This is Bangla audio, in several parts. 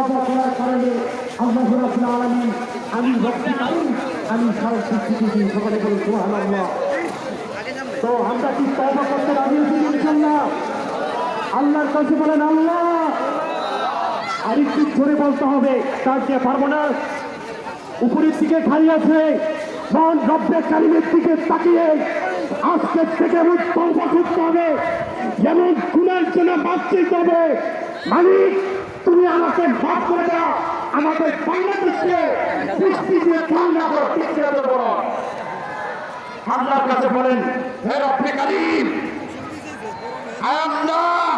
আল্লাহ আমি আমি সারা স্বীকৃতি সোহান আল্লাহ তো আমরা কি তবা করতে রাজি আছি ইনশাল্লাহ আল্লাহর বলতে হবে তার যে পারব না উপরের দিকে খালি আছে মন রব্বে কালিমের দিকে তাকিয়ে আজকের থেকে আমি তবা করতে হবে যেমন গুণের জন্য বাঁচতে হবে মালিক তুমি আমাকে ভাগ করে দাও। আমাদের বাংলাদেশকে বৃষ্টি দিয়ে ঠান্ডা করে পিছিয়ে দেবো আল্লাহর কাছে বলেন, হে রব্বে আয় আল্লাহ,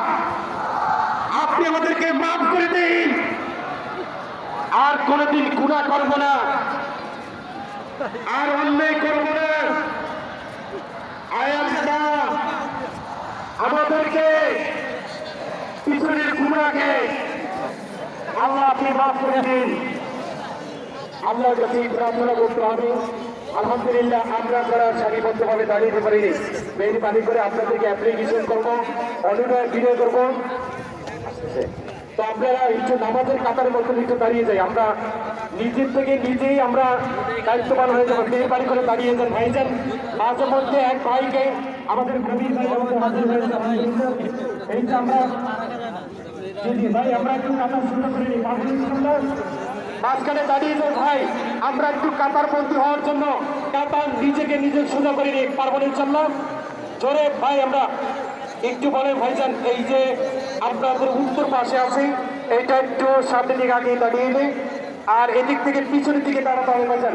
আপনি আমাদেরকে মাফ করে দিন। আর কোনোদিন গুণা করব না। আর অন্যায় করব না। আল্লাহ, আমাদেরকে পিছনের গুণাকে আপনি মাফ করে দিন। আল্লাহর কাছে প্রার্থনা করতে হবে। আলহামদুলিল্লাহ, আমরা যারা সারিবদ্ধভাবে দাঁড়িয়ে পারিনি মেহরবানি করে আপনাদেরকে অ্যাপ্লিকেশন করব, অনুনয়, বিনয় করব। তো আপনারা একটু নামাজের কাতার মধ্যে একটু দাঁড়িয়ে যাই। আমরা নিজের থেকে নিজেই আমরা দায়িত্ববান হয়ে যাব। মেহরবানি করে দাঁড়িয়ে যান। ভাইজান মাঝে মধ্যে এক ভাইকে আমাদের ভাই হয়েছে এই যে আমরা ভাই, আমরা একটু কাতার শুরু করে নিই। মাঝখানে দাঁড়িয়ে যাই ভাই। আমরা একটু কাতার বন্দী হওয়ার জন্য কাতার নিজেকে নিজে সোজা করে নিই, পারব না ইনশাল্লাহ জোরে ভাই, আমরা একটু বলেন ভাইজান এই যে আপনাদের উত্তর পাশে আছে এইটা একটু সামনের দিকে আগে দাঁড়িয়ে নেই। আর এদিক থেকে পিছনের দিকে দাঁড়াতে হবে ভাইজান